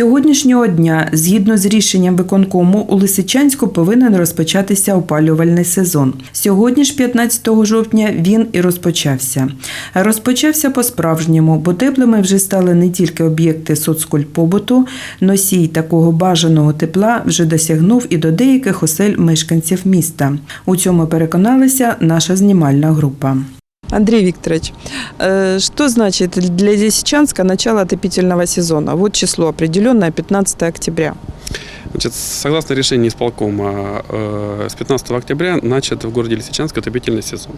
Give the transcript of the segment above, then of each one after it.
Сьогоднішнього дня, згідно з рішенням виконкому, у Лисичанську повинен розпочатися опалювальний сезон. Сьогодні ж, 15 жовтня, він і розпочався. Розпочався по-справжньому, бо теплими вже стали не тільки об'єкти соцкультпобуту, носій такого бажаного тепла вже досягнув і до деяких осель мешканців міста. У цьому переконалася наша знімальна група. Андрей Викторович, э, что значит для Лисичанска начало отопительного сезона? Вот число определенное 15 октября. Значит, согласно решению исполкома, э, с 15 октября начат в городе Лисичанск отопительный сезон.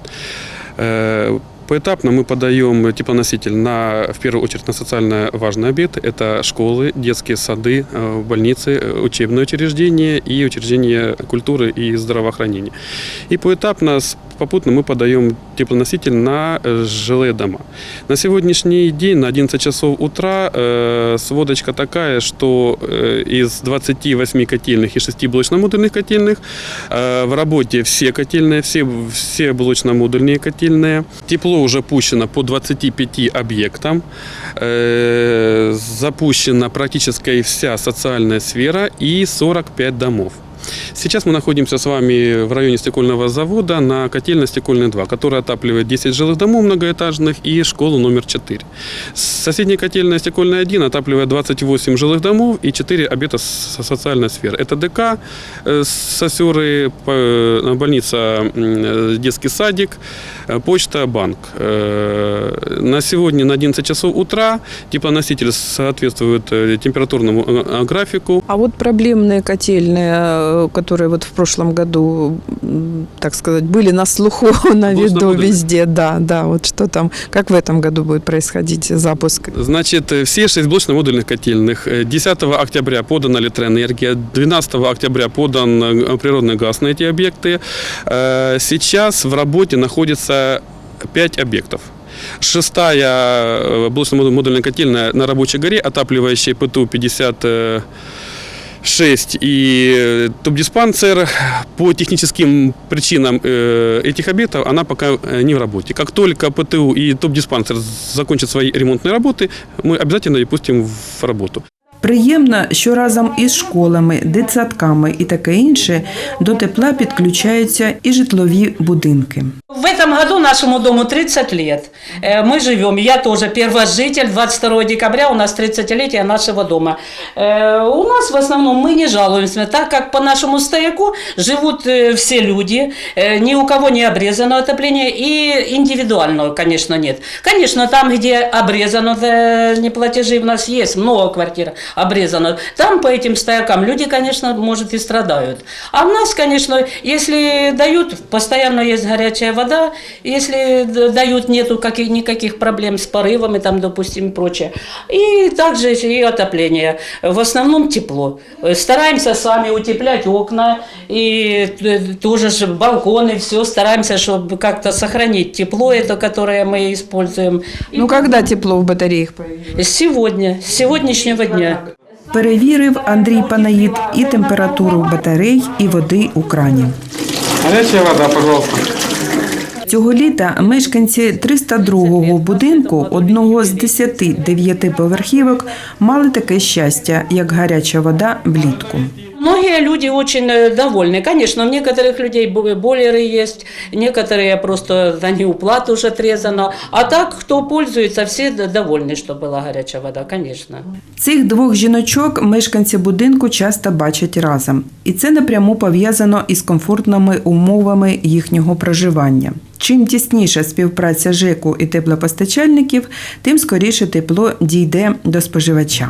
Э, Поэтапно мы подаем теплоноситель на, в первую очередь на социально важные объекты. Это школы, детские сады, э, больницы, э, учебные учреждения и учреждения культуры и здравоохранения. И поэтапно, попутно мы подаем теплоноситель на э, жилые дома. На сегодняшний день на 11 часов утра э, сводочка такая, что э, из 28 котельных и 6 блочно-модульных котельных э, в работе все котельные, все, все блочно-модульные котельные. Тепло уже пущено по 25 объектам. Э, запущена практически вся социальная сфера и 45 домов. Сейчас мы находимся с вами в районе стекольного завода на котельной стекольной 2, которая отапливает 10 жилых домов многоэтажных и школу номер 4. Соседняя котельная стекольная 1 отапливает 28 жилых домов и 4 объекта со- социальной сферы. Это ДК, э, сосеры, э, больница, э, детский садик, почта, банк. На сегодня на 11 часов утра теплоноситель соответствует температурному графику. А вот проблемные котельные, которые вот в прошлом году, так сказать, были на слуху, на виду везде, да, да, вот что там, как в этом году будет происходить запуск? Значит, э, все шесть блочно-модульных котельных. Э, 10 октября подана электроэнергия, 12 октября подан э, природный газ на эти объекты. Э, Сейчас в работе находится 5 объектов. Шестая э, блочно-модульная котельная на рабочей горе, отапливающая ПТУ 50 э, 6 и э, топ-диспансер по техническим причинам э, этих объектов она пока э, не в работе. Как только ПТУ и топ-диспансер закончат свои ремонтные работы, мы обязательно ее пустим в работу. Приємно, що разом із школами, дитсадками і таке інше до тепла підключаються і житлові будинки. В этом году нашему дому 30 лет. Э, Мы живем, я тоже первожитель, 22 декабря у нас 30-летие нашего дома. Э, У нас в основном мы не жалуемся, так как по нашему стояку живут э, все люди, э, ни у кого не обрезано отопление и индивидуального, конечно, нет. Конечно, там, где обрезано э, неплатежи, у нас есть много квартир обрезано, там по этим стоякам люди, конечно, может и страдают. А у нас, конечно, если дают, постоянно есть горячая вода, если дают, нету каких, никаких проблем с порывами, там, допустим, и прочее. И также и отопление. В основном тепло. Стараемся сами утеплять окна и тоже же балконы, все стараемся, чтобы как-то сохранить тепло, это, которое мы используем. Ну, когда тепло в батареях появилось? Сегодня, с сегодняшнего дня. Перевірив Андрій Панаїд і температуру батарей, і води у крані. Гаряча вода, пожалуйста. Цього літа мешканці 302-го будинку, одного з 10 дев'ятиповерхівок, мали таке щастя, як гаряча вода влітку. Многие люди очень э, довольны. Конечно, у некоторых людей бо- бойлеры есть, некоторые просто за неуплату уже отрезано. А так, кто пользуется, все д- довольны, что была горячая вода, конечно. Цих двох жіночок мешканці будинку часто бачать разом, і це напряму пов'язано із комфортними умовами їхнього проживання. Чим тісніша співпраця ЖЕКу і теплопостачальників, тим скоріше тепло дійде до споживача.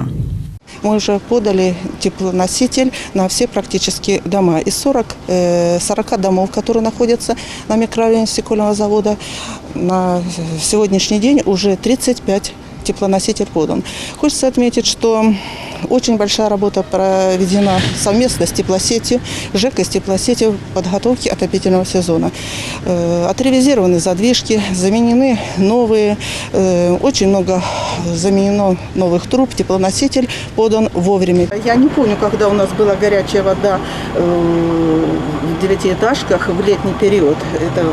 Мы уже подали теплоноситель на все практически дома. Из 40, э, 40 домов, которые находятся на микрорайоне стекольного завода, на сегодняшний день уже 35 теплоноситель подан. Хочется отметить, что очень большая работа проведена совместно с теплосетью, ЖЭК с теплосетью в подготовке отопительного сезона. Э, Отревизированы задвижки, заменены новые, э, очень много заменено новых труб, теплоноситель подан вовремя. Я не помню, когда у нас была горячая вода э, в девятиэтажках в летний период. Это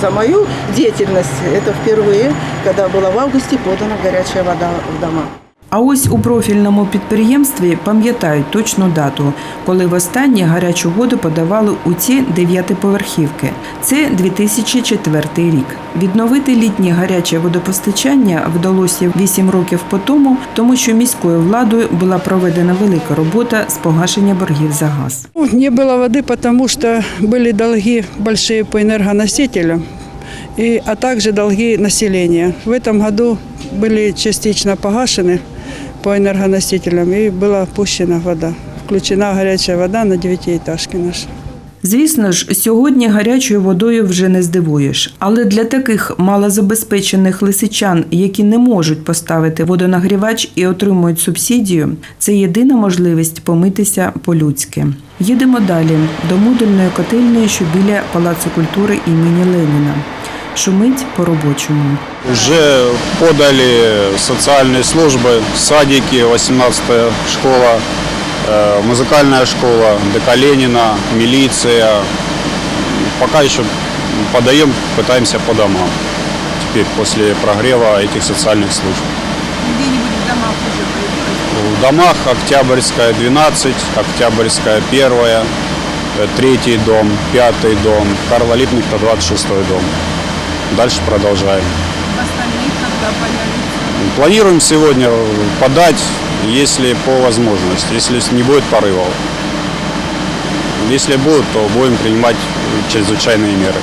за мою деятельность это впервые, когда была в августе подана горячая вода в дома. А ось у профільному підприємстві пам'ятають точну дату, коли востаннє гарячу воду подавали у ці дев'ятиповерхівки. Це 2004 рік. Відновити літнє гаряче водопостачання вдалося 8 років по тому, тому що міською владою була проведена велика робота з погашення боргів за газ. Ну, Не было воды, потому что были долги большие по энергоносителям, и, а также долги населения. В этом году были частично погашены по энергоносителям, и была пущена вода. Включена горячая вода на девятиэтажки наши. Звісно ж, сьогодні гарячою водою вже не здивуєш. Але для таких малозабезпечених лисичан, які не можуть поставити водонагрівач і отримують субсидію, це єдина можливість помитися по-людськи. Їдемо далі до модульної котельної, що біля Палацу культури імені Леніна. Шумить по-робочому. Уже подали социальные службы, садики, 18-я школа, э, музыкальная школа, ДК Ленина, милиция. Пока еще подаем, пытаемся по домам. Теперь после прогрева этих социальных служб. В домах Октябрьская 12, Октябрьская 1, э, третий дом, пятый дом, Карла Липнихта 26 дом. Дальше продолжаем. Планируем сегодня подать, если по возможности, если не будет порывов. Если будут, то будем принимать чрезвычайные меры.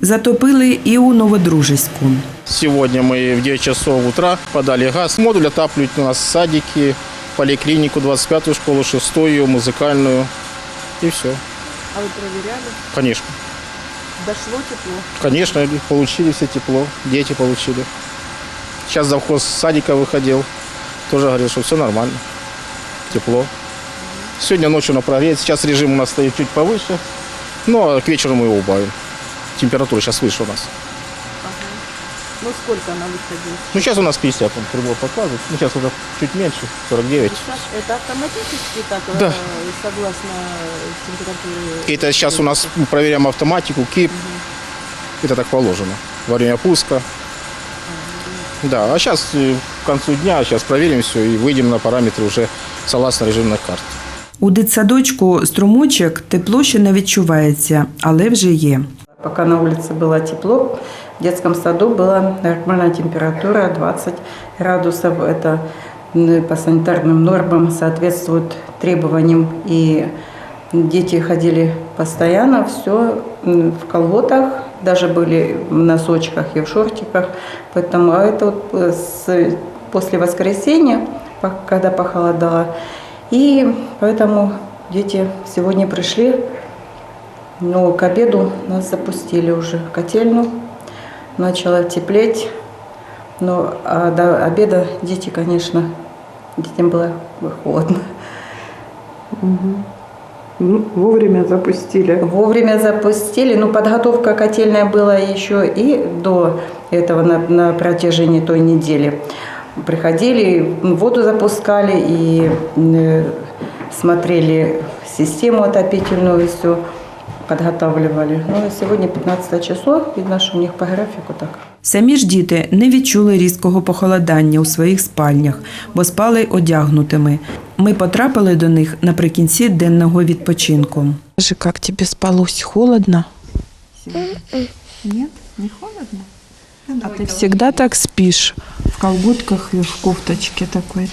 Затопили і у Новодружеську. Сегодня мы в 9 часов утра подали газ. Модуль отапливают у нас садики, поликлинику, 25-ю школу, 6-ю, музыкальную. И все. А вы проверяли? Конечно. Дошло тепло? Конечно, получили все тепло, дети получили. Сейчас завхоз садика выходил, тоже говорил, что все нормально, тепло. Сегодня ночью на прогрет, сейчас режим у нас стоит чуть повыше, но к вечеру мы его убавим. Температура сейчас выше у нас. Ну сколько она выходила? Ну, сейчас у нас 50, он прибор показывает. Ну, сейчас уже чуть меньше, 49. Это автоматически так, Да. э, согласно температуре? Это сейчас у нас мы проверяем автоматику, КИП. Это так положено. Во время пуска. Да, а сейчас к концу дня, сейчас проверим все и выйдем на параметры уже согласно режимных карт. У дитсадочку струмочок тепло ще не відчувається, але вже є. Пока на улице было тепло, в детском саду была нормальная температура 20 градусов. Это м, по санитарным нормам соответствует требованиям. И дети ходили постоянно, все в колготах, даже были в носочках и в шортиках. Поэтому а это вот э, с- после воскресенья, когда похолодало. И поэтому дети сегодня пришли но к обеду нас запустили уже в котельну, начало теплеть. Но а до обеда дети, конечно, детям было холодно. Ну, вовремя запустили. Вовремя запустили, но подготовка котельная была еще и до этого на, на протяжении той недели. Приходили, воду запускали и э, смотрели систему отопительную всю, подготавливали. Ну и сегодня 15 число, видно, что у них по графику так. Самі ж діти не відчули різкого похолодання у своїх спальнях, бо спали одягнутими. Ми потрапили до них наприкінці денного відпочинку. Скажи, как тебе спалось? Холодно? А ты всегда так спишь? В колготках и в кофточке такой?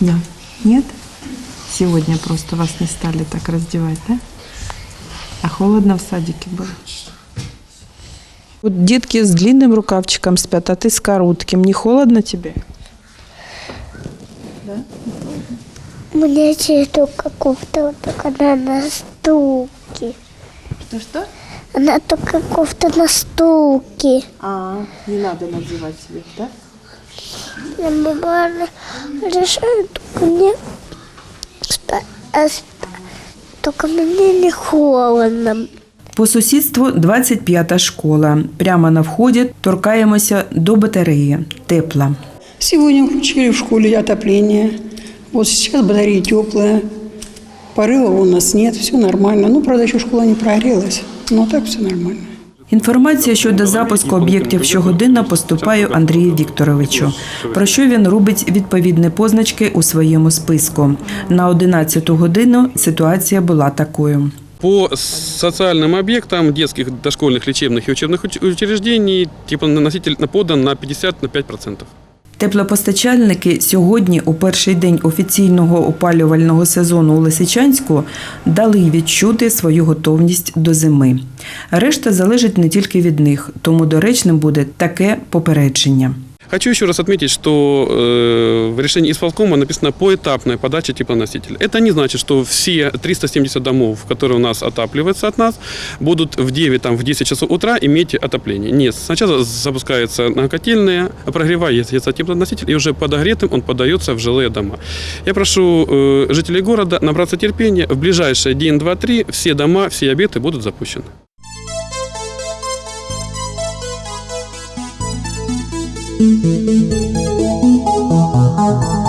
Да. Нет? Сегодня просто вас не стали так раздевать, да? А холодно в садике было? Вот детки с длинным рукавчиком спят, а ты с коротким. Не холодно тебе? У меня есть только кофта, вот только она на стулке. Что-что? Она только кофта на стулке. А, не надо надевать себе, да? Я мама решает только мне спа- а только мне не холодно. По сусідству 25-та школа. Прямо на вході торкаємося до батареї. Тепла. Сьогодні включили в школі отоплення. Вот сейчас батарея теплая. Порывов у нас нет, все нормально. Ну, правда, еще школа не прогрелась. Но так все нормально. Інформація щодо запуску об'єктів щогодинно поступає Андрію Вікторовичу, про що він робить відповідні позначки у своєму списку. На 11 годину ситуація була такою. По социальным объектам детских, дошкольных, лечебных и учебных уч- учреждений теплоноситель подан на 50-5%. Теплопостачальники сьогодні, у перший день офіційного опалювального сезону у Лисичанську, дали відчути свою готовність до зими. Решта залежить не тільки від них, тому доречним буде таке попередження. Хочу еще раз отметить, что э, в решении исполкома написано поэтапная подача теплоносителя. Это не значит, что все 370 домов, которые у нас отапливаются от нас, будут в 9, там, в 10 часов утра иметь отопление. Нет, сначала запускается на котельная, прогревается теплоноситель, и уже подогретым он подается в жилые дома. Я прошу э, жителей города набраться терпения. В ближайшие день, два, три все дома, все объекты будут запущены. Thank you.